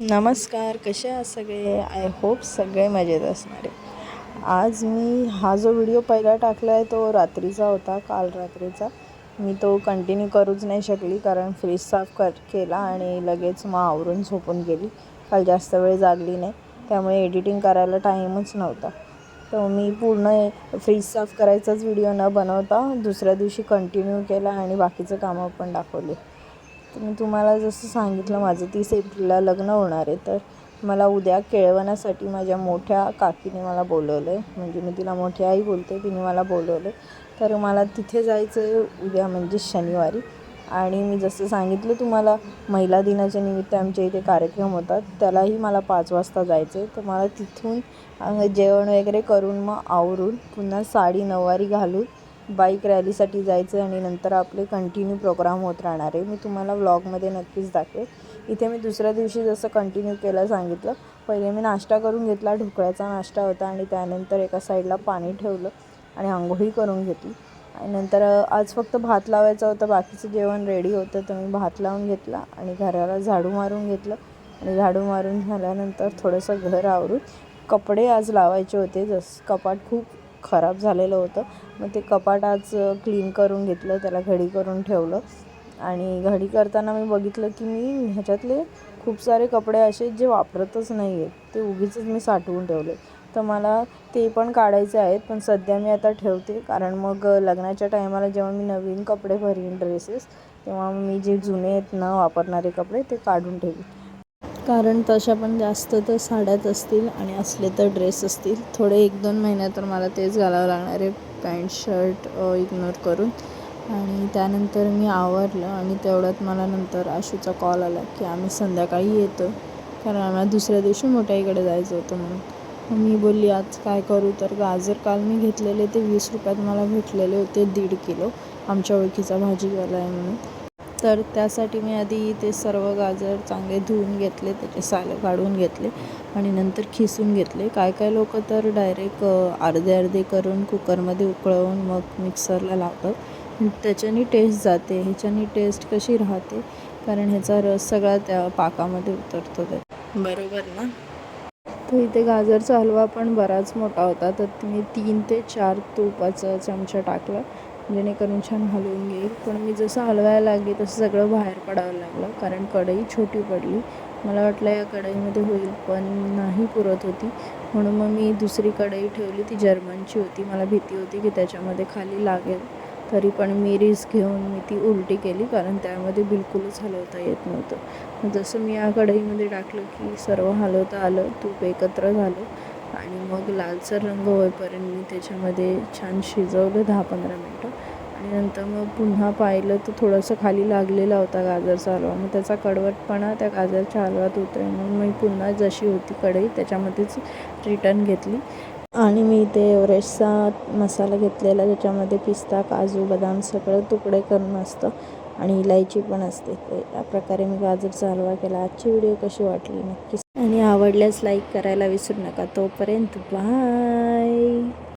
नमस्कार कसे आहात सगळे? आय होप सगळे मजेत असणार आहे. आज मी हा जो व्हिडिओ पहिला टाकला आहे तो रात्रीचा होता काल रात्रीचा. मी तो कंटिन्यू करूच नाही शकली कारण फ्रीज साफ कर केला आणि लगेच मग आवरून झोपून गेली. काल जास्त वेळ जागली नाही त्यामुळे एडिटिंग करायला टाईमच नव्हता. तर मी पूर्ण फ्रीज साफ करायचाच व्हिडिओ न बनवता दुसऱ्या दिवशी कंटिन्यू केला आणि बाकीचं कामं पण दाखवले. तर मी तुम्हाला जसं सांगितलं माझं तीस एप्रिलला लग्न होणार आहे. तर मला उद्या केळवण्यासाठी माझ्या मोठ्या काकीने मला बोलवलं आहे म्हणजे मी तिला मोठी आई बोलते तिने मला बोलवलं आहे तर मला तिथे जायचं आहे उद्या म्हणजे शनिवारी. आणि मी जसं सांगितलं तुम्हाला महिला दिनाच्या निमित्त आमच्या इथे कार्यक्रम होतात. त्यालाही मला पाच वाजता जायचं आहे तर मला तिथून जेवण वगैरे करून मग आवरून पुन्हा साडी नऊवारी घालून बाईक रॅलीसाठी जायचं आणि नंतर आपले कंटिन्यू प्रोग्राम होत राहणार आहे. मी तुम्हाला व्लॉगमध्ये नक्कीच दाखवेल. इथे मी दुसऱ्या दिवशी जसं कंटिन्यू केलं सांगितलं पहिले मी नाश्ता करून घेतला ढोकळ्याचा नाश्ता होता आणि त्यानंतर एका साईडला पाणी ठेवलं आणि आंघोळी करून घेतली. आणि नंतर आज फक्त भात लावायचं होतं बाकीचं जेवण रेडी होतं तर मी भात लावून घेतला आणि घराला झाडू मारून घेतलं. आणि झाडू मारून झाल्यानंतर थोडंसं घर आवरून कपडे आज लावायचे होते. जसं कपाट खूप खराब झालेलं होतं. मग ते कपाट आज क्लीन करून घेतलं त्याला घडी करून ठेवलं. आणि घडी करताना मी बघितलं की मी ह्याच्यातले खूप सारे कपडे असे जे वापरतच नाही आहेत ते उगीच मी साठवून ठेवले. तर मला ते पण काढायचे आहेत पण सध्या मी आता ठेवते. कारण मग लग्नाच्या टायमाला जेव्हा मी नवीन कपडे भरीन ड्रेसेस तेव्हा मी जे जुने आहेत न वापरणारे कपडे ते काढून ठेवीन. कारण तशा पण जास्त तर साड्याच असतील आणि असले तर ड्रेस असतील. थोडे एक दोन महिने तर मला तेच घालावं लागणार आहे पॅन्ट शर्ट इग्नोर करून. आणि त्यानंतर मी आवरलं आणि तेवढ्यात मला नंतर आशूचा कॉल आला की आम्ही संध्याकाळी येतो. कारण आम्हाला दुसऱ्या दिवशी मोठ्याईकडे जायचं होतं म्हणून. मी बोलली आज काय करू? तर गाजर काल मी घेतलेले ते वीस रुपयात मला भेटलेले होते दीड किलो. आमच्या ओळखीचा भाजीवाला आहे म्हणून. तर त्यासाठी मी आधी ते सर्व गाजर चांगले धुवून घेतले त्याचे सालं काढून घेतले आणि नंतर खिसून घेतले. काय काय लोक तर डायरेक्ट अर्धे अर्धे करून कुकरमध्ये उकळवून मग मिक्सरला लावतात. त्याच्याने टेस्ट जाते. ह्याच्याने टेस्ट कशी राहते? कारण ह्याचा रस सगळा त्या पाकामध्ये उतरतो त्या बरोबर ना? तर इथे गाजरचा हलवा पण बराच मोठा होता. तर मी तीन ते चार तुपाचा चमचा टाकला. जेणेकरून छान हलवून घेईल. पण मी जसं हलवायला लागली तसं सगळं बाहेर पडावं लागलं. कारण कढई छोटी पडली. मला वाटलं या कढईमध्ये होईल पण नाही पुरत होती. म्हणून मग मी दुसरी कढई ठेवली. ती जर्मनची होती. मला भीती होती की त्याच्यामध्ये खाली लागेल. तरी पण मी रिस्क घेऊन मी ती उलटी केली कारण त्यामध्ये बिलकुलच हलवता येत नव्हतं. जसं मी या कढईमध्ये टाकलं की सर्व हलवता आलं तूप एकत्र झालं आणि मग लालसर रंग होईपर्यंत मी त्याच्यामध्ये छान शिजवलं दहा पंधरा मिनटं. आणि नंतर मग पुन्हा पाहिलं तर थोडंसं खाली लागलेला होता गाजरचा हलवा मग त्याचा कडवटपणा त्या गाजरच्या हलव्यात आहे म्हणून मी पुन्हा जशी होती कढई त्याच्यामध्येच रिटर्न घेतली. आणि मी इथे एव्हरेस्टचा मसाला घेतलेला त्याच्यामध्ये पिस्ता काजू बदाम सगळं तुकडे करून असतं. आणि इलायची पण असते. ते या प्रकारे मी गाजरचा हलवा केला. आजची व्हिडिओ कशी वाटली नक्कीच आणि आवडल्यास लाईक करायला विसरू नका. तोपर्यंत बाय